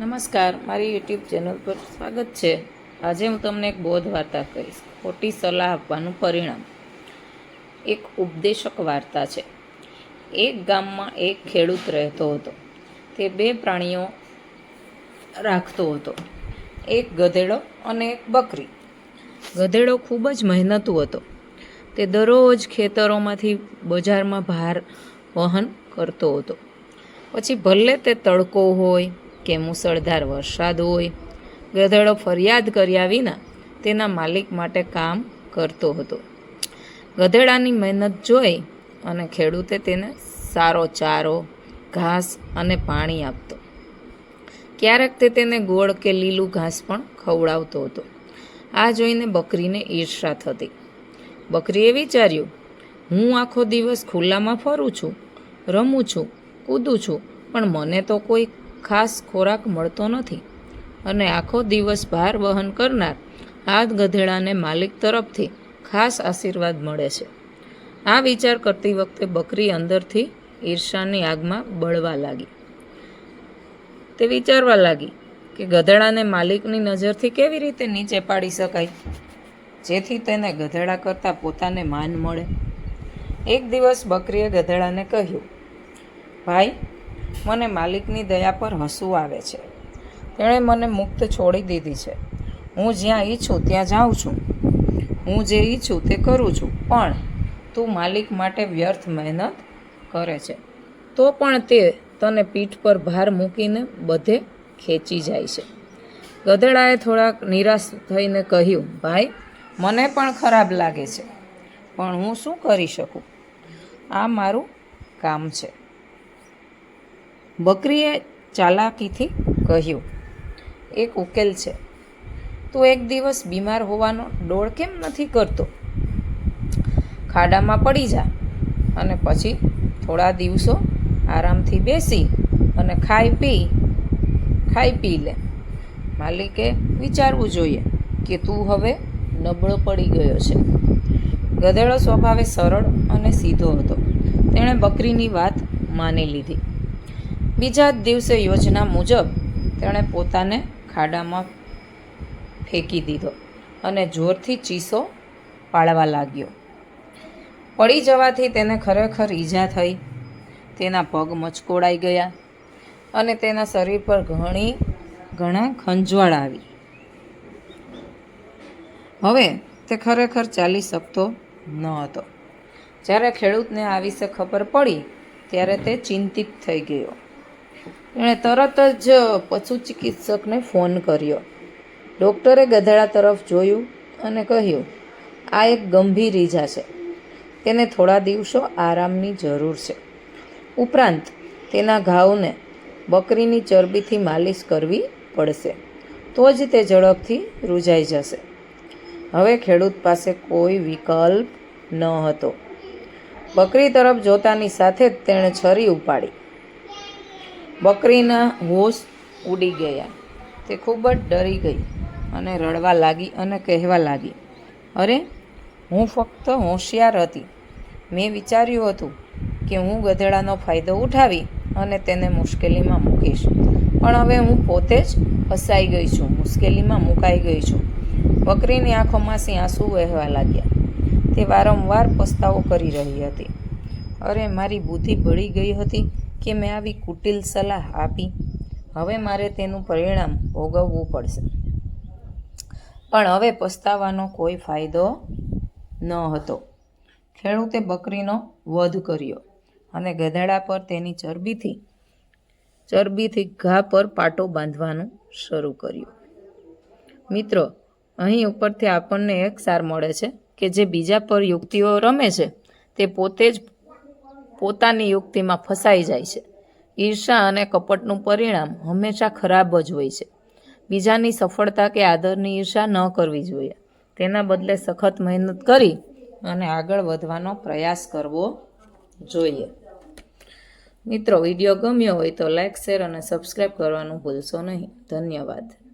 નમસ્કાર, મારી YouTube channel પર સ્વાગત છે. આજે હું તમને એક બોધ વાર્તા કહીશ. ખોટી સલાહ આપવાનું પરિણામ. એક ઉપદેશક વાર્તા છે. એક ગામમાં એક ખેડૂત રહેતો હતો. તે બે પ્રાણીઓ રાખતો હતો. એક ગધેડો અને એક બકરી. ગધેડો ખૂબ જ મહેનતુ હતો. તે દરરોજ ખેતરોમાંથી બજારમાં ભાર વહન કરતો હતો. પછી ભલે તે તડકો હોય કે મુસળધાર વરસાદ હોય. ગધેડો ફરિયાદ કર્યા વિના તેના માલિક માટે કામ કરતો હતો. ગધેડાની મહેનત જોઈ અને ખેડૂતે તેને સારો ચારો, ઘાસ અને પાણી આપતો. ક્યારેક તે તેને ગોળ કે લીલું ઘાસ પણ ખવડાવતો હતો. આ જોઈને બકરીને ઈર્ષા થતી. બકરીએ વિચાર્યું, હું આખો દિવસ ખુલ્લામાં ફરું છું, રમું છું, કૂદું છું, પણ મને તો કોઈ ખાસ ખોરાક મળતો નથી અને આખો દિવસ ભાર વહન કરનાર આ ગધેડાને માલિક તરફથી ખાસ આશીર્વાદ મળે છે. આ વિચાર કરતી વખતે બકરી અંદરથી ઈર્ષાની આગમાં બળવા લાગી. તે વિચારવા લાગી કે ગધેડાને માલિકની નજરથી કેવી રીતે નીચે પાડી શકાય? જેથી તેને ગધેડા કરતાં પોતાને માન મળે. એક દિવસ બકરીએ ગધેડાને કહ્યું, ભાઈ મને માલિકની દયા પર હસવું આવે છે. તેણે મને મુક્ત છોડી દીધી છે. હું જ્યાં ઈચ્છું ત્યાં જાઉં છું. હું જે ઈચ્છું તે કરું છું, પણ તું માલિક માટે વ્યર્થ મહેનત કરે છે. તો પણ તે તને પીઠ પર ભાર મૂકીને બધે ખેંચી જાય છે. ગધેડાએ થોડાક નિરાશ થઈને કહ્યું, ભાઈ, મને પણ ખરાબ લાગે છે, પણ હું શું કરી શકું? આ મારું કામ છે. બકરીએ ચાલાકીથી કહ્યું, એક ઉકેલ છે. તું એક દિવસ બીમાર હોવાનો ડોળ કેમ નથી કરતો? ખાડામાં પડી જા અને પછી થોડા દિવસો આરામથી બેસી અને ખાઈ પી ખાઈ પી લે. માલિકે વિચારવું જોઈએ કે તું હવે નબળો પડી ગયો છે. ગધેડો સ્વભાવે સરળ અને સીધો હતો. તેણે બકરીની વાત માની લીધી. બીજા જ દિવસે યોજના મુજબ તેણે પોતાને ખાડામાં ફેંકી દીધો અને જોરથી ચીસો પાડવા લાગ્યો. પડી જવાથી તેને ખરેખર ઈજા થઈ. તેના પગ મચકોડાઈ ગયા અને તેના શરીર પર ઘણી, ઘણા ખંજવાળ આવી. હવે તે ખરેખર ચાલી શકતો ન હતો. જ્યારે ખેડૂતને આ વિશે ખબર પડી, ત્યારે તે ચિંતિત થઈ ગયો. એણે તરત જ પશુ ચિકિત્સકને ફોન કર્યો. ડૉક્ટરે ગધેડા તરફ જોયું અને કહ્યું, આ એક ગંભીર ઈજા છે. તેને થોડા દિવસો આરામની જરૂર છે. ઉપરાંત, તેના ઘાવને બકરીની ચરબીથી માલિશ કરવી પડશે. તો જ તે ઝડપથી રૂજાઈ જશે. હવે ખેડૂત પાસે કોઈ વિકલ્પ ન હતો. બકરી તરફ જોતાની સાથે જ તેણે છરી ઉપાડી. બકરીના હોશ ઉડી ગયા. તે ખૂબ જ ડરી ગઈ અને રડવા લાગી અને કહેવા લાગી, અરે, હું ફક્ત હોશિયાર હતી. મેં વિચાર્યું હતું કે હું ગધેડાનો ફાયદો ઉઠાવી અને તેને મુશ્કેલીમાં મૂકીશ. પણ હવે હું પોતે જ ફસાઈ ગઈ છું, મુશ્કેલીમાં મુકાઈ ગઈ છું. બકરીની આંખોમાંથી આંસુ વહેવા લાગ્યા. તે વારંવાર પસ્તાવો કરી રહી હતી. અરે, મારી બુદ્ધિ ભળી ગઈ હતી. કે મેં આવી કુટિલ સલાહ આપી. હવે મારે તેનું પરિણામ ભોગવવું પડશે. પણ હવે પસ્તાવાનો કોઈ ફાયદો ન હતો. ખેડૂતે બકરીનો વધ કર્યો અને ગધેડા પર તેની ચરબીથી ચરબીથી ઘા પર પાટો બાંધવાનું શરૂ કર્યું. મિત્રો, અહીં ઉપરથી આપણને એક સાર મળે છે કે જે બીજા પર યુક્તિઓ રમે છે તે પોતે જ પોતાની યુક્તિમાં ફસાઈ જાય છે. ઈર્ષા અને કપટનું પરિણામ હંમેશા ખરાબ જ હોય છે. બીજાની સફળતા કે આદરની ઈર્ષા ન કરવી જોઈએ. તેના બદલે સખત મહેનત કરી અને આગળ વધવાનો પ્રયાસ કરવો જોઈએ. મિત્રો, વીડિયો ગમ્યો હોય તો લાઇક શેર અને સબસ્ક્રાઈબ કરવાનું ભૂલશો નહીં. ધન્યવાદ.